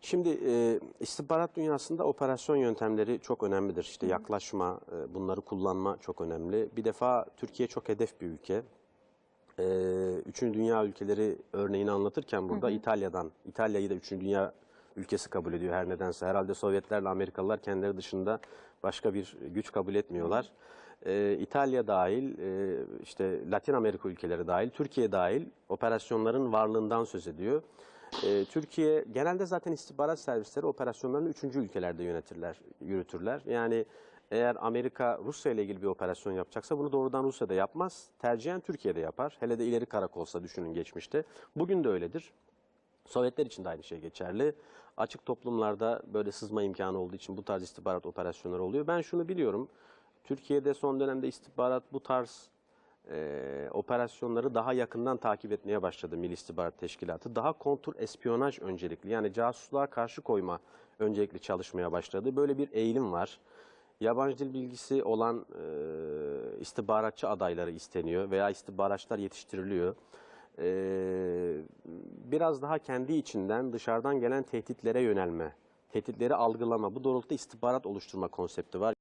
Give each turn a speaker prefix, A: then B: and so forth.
A: Şimdi e, istihbarat dünyasında operasyon yöntemleri çok önemlidir. İşte yaklaşma, e, bunları kullanma çok önemli. Bir defa Türkiye çok hedef bir ülke. E, üçüncü dünya ülkeleri örneğini anlatırken burada İtalya'dan, İtalya'yı da üçüncü dünya ülkesi kabul ediyor her nedense. Herhalde Sovyetlerle Amerikalılar kendileri dışında başka bir güç kabul etmiyorlar. E, İtalya dahil, e, işte Latin Amerika ülkeleri dahil, Türkiye dahil operasyonların varlığından söz ediyor. E, Türkiye genelde zaten istihbarat servisleri operasyonlarını üçüncü ülkelerde yönetirler, yürütürler. Yani eğer Amerika Rusya ile ilgili bir operasyon yapacaksa bunu doğrudan Rusya'da yapmaz. Tercihen Türkiye'de yapar. Hele de ileri karakolsa düşünün geçmişte. Bugün de öyledir. Sovyetler için de aynı şey geçerli. Açık toplumlarda böyle sızma imkanı olduğu için bu tarz istihbarat operasyonları oluyor. Ben şunu biliyorum. Türkiye'de son dönemde istihbarat bu tarz e, operasyonları daha yakından takip etmeye başladı Milli İstihbarat Teşkilatı. Daha kontur espiyonaj öncelikli yani casusluğa karşı koyma öncelikli çalışmaya başladı. Böyle bir eğilim var. Yabancı dil bilgisi olan e, istihbaratçı adayları isteniyor veya istihbaratçılar yetiştiriliyor. E, biraz daha kendi içinden dışarıdan gelen tehditlere yönelme, tehditleri algılama, bu doğrultuda istihbarat oluşturma konsepti var.